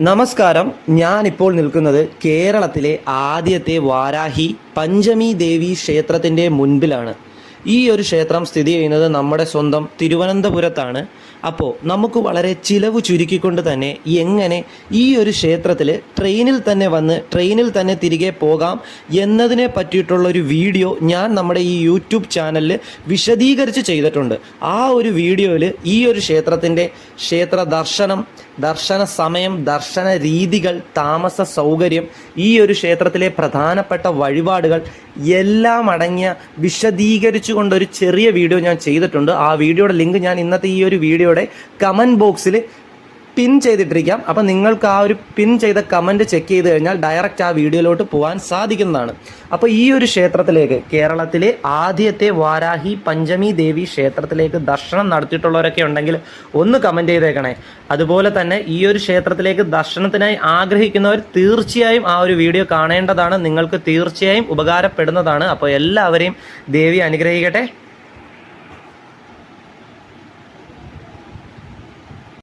നമസ്കാരം. ഞാനിപ്പോൾ നിൽക്കുന്നത് കേരളത്തിലെ ആദ്യത്തെ വാരാഹി പഞ്ചമി ദേവി ക്ഷേത്രത്തിന്റെ മുൻപിലാണ്. ഈ ഒരു ക്ഷേത്രം സ്ഥിതി ചെയ്യുന്നത് നമ്മുടെ സ്വന്തം തിരുവനന്തപുരത്താണ്. അപ്പോൾ നമുക്ക് വളരെ ചിലവ് ചുരുക്കിക്കൊണ്ട് തന്നെ എങ്ങനെ ഈ ഒരു ക്ഷേത്രത്തിൽ ട്രെയിനിൽ തന്നെ വന്ന് ട്രെയിനിൽ തന്നെ തിരികെ പോകാം എന്നതിനെ പറ്റിയിട്ടുള്ള ഒരു വീഡിയോ ഞാൻ നമ്മുടെ ഈ യൂട്യൂബ് ചാനലിൽ വിശദീകരിച്ച് ചെയ്തിട്ടുണ്ട്. ആ ഒരു വീഡിയോയിൽ ഈ ഒരു ക്ഷേത്രത്തിന്റെ ക്ഷേത്ര ദർശനം ദർശന സമയം ദർശന രീതികൾ താമസ സൗകര്യം ഈ ഒരു ക്ഷേത്രത്തിലെ പ്രധാനപ്പെട്ട വഴിപാടുകൾ എല്ലാം അടങ്ങിയ വിശദീകരിച്ചുകൊണ്ട് ഒരു ചെറിയ വീഡിയോ ഞാൻ ചെയ്തിട്ടുണ്ട്. ആ വീഡിയോയുടെ ലിങ്ക് ഞാൻ ഇന്നത്തെ ഈ ഒരു വീഡിയോയുടെ കമന്റ് ബോക്സിൽ പിൻ ചെയ്തിട്ടിരിക്കാം. അപ്പം നിങ്ങൾക്ക് ആ ഒരു പിൻ ചെയ്ത കമന്റ് ചെക്ക് ചെയ്ത് കഴിഞ്ഞാൽ ഡയറക്റ്റ് ആ വീഡിയോയിലോട്ട് പോകാൻ സാധിക്കുന്നതാണ്. അപ്പോൾ ഈ ഒരു ക്ഷേത്രത്തിലേക്ക് കേരളത്തിലെ ആദ്യത്തെ വാരാഹി പഞ്ചമി ദേവി ക്ഷേത്രത്തിലേക്ക് ദർശനം നടത്തിയിട്ടുള്ളവരൊക്കെ ഉണ്ടെങ്കിൽ ഒന്ന് കമന്റ് ചെയ്തേക്കണേ. അതുപോലെ തന്നെ ഈ ഒരു ക്ഷേത്രത്തിലേക്ക് ദർശനത്തിനായി ആഗ്രഹിക്കുന്നവർ തീർച്ചയായും ആ ഒരു വീഡിയോ കാണേണ്ടതാണ്. നിങ്ങൾക്ക് തീർച്ചയായും ഉപകാരപ്പെടുന്നതാണ്. അപ്പോൾ എല്ലാവരെയും ദേവി അനുഗ്രഹിക്കട്ടെ.